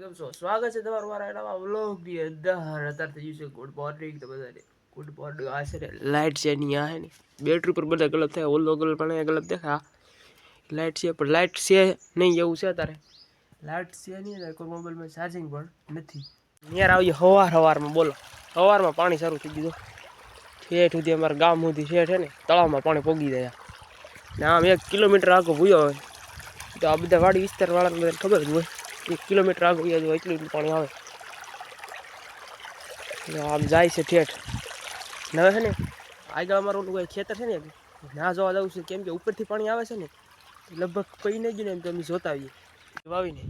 કેમ છો સ્વાગત છે તમારું મારા એનામાં વ્લોગની અંદર. અત્યારે થઈ ગયું છે ગુડ મોર્નિંગ તો બધાને. ગુડ મોર્નિંગ આ છે લાઇટ છે નહીં આ ને બેટરી પર બધા ગલત થાય, ઓલો ગલત પણ ગલત દેખા લાઇટ છે, પણ લાઇટ છે નહીં એવું છે અત્યારે. લાઇટ છે નહીં કોઈ મોબાઈલમાં ચાર્જિંગ પણ નથી. યાર આવી સવાર સવારમાં બોલો. સવારમાં પાણી સારું થઈ ગયું ઠેઠ સુધી અમારા ગામ સુધી ઠેઠ છે ને, તળાવમાં પાણી પોગી જાય. ને આમ એક કિલોમીટર આગળ ભૂયો હોય. તો આ બધા વાડી વિસ્તારવાળાને બધાને ખબર જ હોય. એક કિલોમીટર આગળ ગયા એટલું પાણી આવે. આમ જાય છે ઠેઠ. હવે છે ને, આગળ અમારું ઓલું કોઈ ખેતર છે ને, ના જોવા જવું છે, કેમ કે ઉપરથી પાણી આવે છે ને, લગભગ પડી નહીં ગયું ને એમ તો અમે જોતા આવીએ. વાવીને.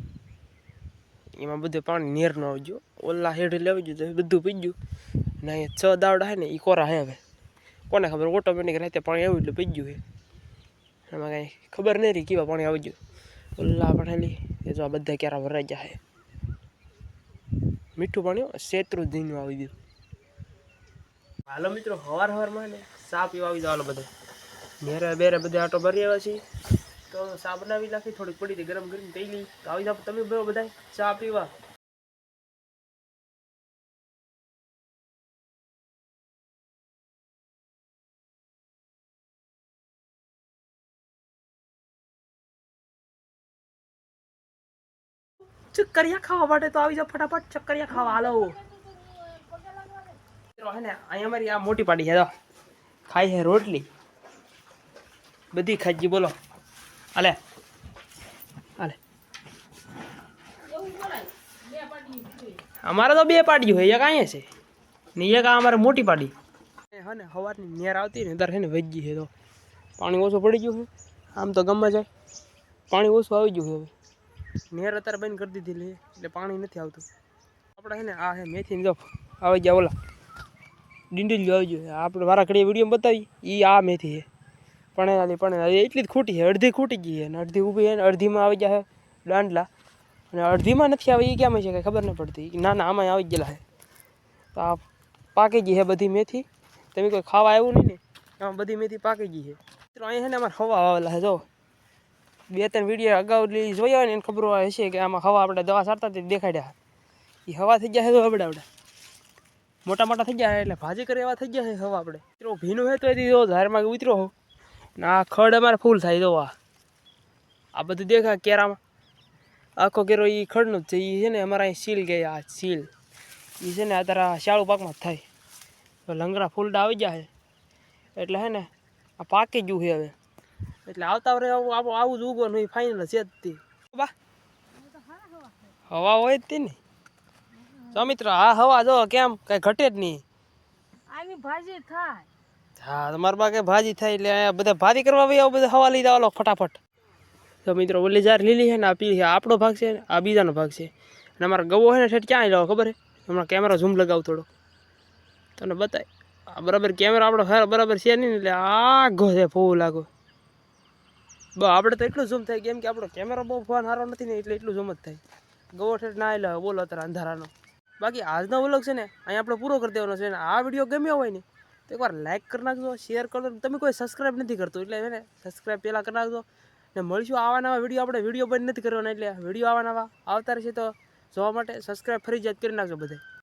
એમાં બધું પાણી નેર ન આવજો, ઓલા હેઠળ લેવી ગયું તો બધું પી ગયું. ને અહીંયા છ દાવડા છે ને એ કોરા હે હવે. કોને ખબર ઓટોમેટિક રાતે પાણી આવ્યું એટલે પી ગયું છે. એમાં કાંઈ ખબર નહીં રહી કેવા પાણી આવી ગયું ઓલા ભણેલી એ જો આ બધા ક્યારે ભરાઈ જાય મીઠું પાણી શેત્રુ દીનું આવી ગયું. હાલો મિત્રો, હવાર હવારમાં ને ચા પીવા આવી જાવ બધા. મેરે બેરે બધા આટો ભરી આવ્યા છીએ. તો ચા બનાવી નાખી, થોડીક પડી હતી ગરમ ગરમ થઈ ગઈ તો આવી જાવ તમે બધા ચા પીવા. ચક્કરિયા ખાવા માટે તો આવી જાવ ફટાફટ ચક્કરિયા ખાવા, હાલો. હે ને, અહીંયા અમારી આ મોટી પાડી છે તો ખાઈ છે રોટલી. બધી ખાજી બોલો. હાલે. હાલે. અમારે તો બે પાડી હોય એક અહીંયા છે ને એક આ અમારે મોટી પાડી. હા ને, સવારની નેર આવતી ને ત્યારે ને વજી છે તો પાણી ઓછું પડી ગયું છે. આમ તો ગમે જાય પાણી ઓછું આવી ગયું છે હવે. નેર અત્યારે બંધ કરી દીધી એટલે પાણી નથી આવતું. આપણે છે ને, આ છે મેથી જો આવી ગયા ઓલા. ડીંડલીઓ આવી ગયું આપણે વારા ઘડીએ વીડિયો બતાવી એ આ મેથી છે. પણેલાની પણેલા. એટલી જ ખોટી છે, અડધી ખૂટી ગઈ છે અને અડધી ઊભી છે ને અડધીમાં આવી ગયા છે દાંડલા. અને અડધીમાં નથી આવી એ ક્યાં છે કંઈ ખબર નહીં પડતી. ના ના આમાં આવી ગયેલા છે. તો આ પાકી ગઈ છે બધી મેથી. તમે કોઈ ખાવા આવ્યું નહીં ને? આમાં બધી મેથી પાકી ગઈ છે. મિત્રો અહીંયા છે ને અમારે હવા આવેલા છે, જો. બે ત્રણ વીડિયો અગાઉ જોયા હોય ને એને ખબર હોય હશે કે આમાં હવા આપણે દવા સારતા તે દેખાડ્યા. એ હવા થઈ જાય તો આપણે આપણે. મોટા મોટા થઈ ગયા એટલે ભાજી કરે એવા થઈ ગયા છે હવા આપણે. મિત્રો ભીનું હોય તો એથી જો ધારમાં ઉતરો હો. ને આ ખડ અમારે ફૂલ થાય જો આ. આ બધું દેખા કેરામાં. આખો કેરો એ ખડનું જ છે. એ છે ને અમારા અહીં સીલ ગયા આ સીલ. એ છે ને અત્યારે શાળું પાકમાં જ થાય. તો લંગરા ફૂલડા આવી ગયા છે. એટલે હે ને આ પાકી ગયું છે હવે. એટલે આવતા વરે આવું આવું આવું જ ઉગવાનું એ ફાઇનલ છે જ તે. બા. હવા હોય જ તે ને. તો મિત્રો આ હવા જો કેમ કઈ ઘટે જ નહીં. આની ભાજી થાય. હા તમારા બા કે ભાજી થાય એટલે બધા ભાજી કરવા ભાઈ આવું બધા હવા લઈ જાવ ફટાફટ. તો મિત્રો ઓલી જાર લીલી છે ને આ પીલી છે આપણો ભાગ છે ને આ બીજાનો ભાગ છે. અને અમારો ગવો છે ને ઠેઠ ક્યાં લાવો ખબર છે? હમણાં કેમેરા ઝૂમ લગાવ થોડો. તમને બતાય. આ બરાબર કેમેરા આપણો બરાબર છે નહીં એટલે એટલે આઘો છે ફૂલ આઘો. બ આપણે તો એટલું ઝૂમ થાય કેમ કે આપણો કેમેરો બહુ ફોન સારો નથી ને એટલે એટલું ઝૂમ જ થાય. ગોઠેઠ ના એટલે બોલો અત્યારે અંધારાનો. બાકી આજનો વ્લોગ છે ને, અહીંયા આપણે પૂરો કરી દેવાનો છે ને. આ વીડિયો ગમ્યો હોય ને, તો એકવાર લાઇક કરી નાખજો શેર કરજો તમે કોઈ સબસ્ક્રાઈબ નથી કરતો, એટલે એને સબસ્ક્રાઈબ પહેલાં કરી નાખજો. ને મળશું આવા નવા વીડિયો આપણે વીડિયો બંધ નથી કરવાના, એટલે વીડિયો આવા નવા આવતા રહેશે તો જોવા માટે સબસ્ક્રાઈબ ફરી જાત કરી નાખજો બધે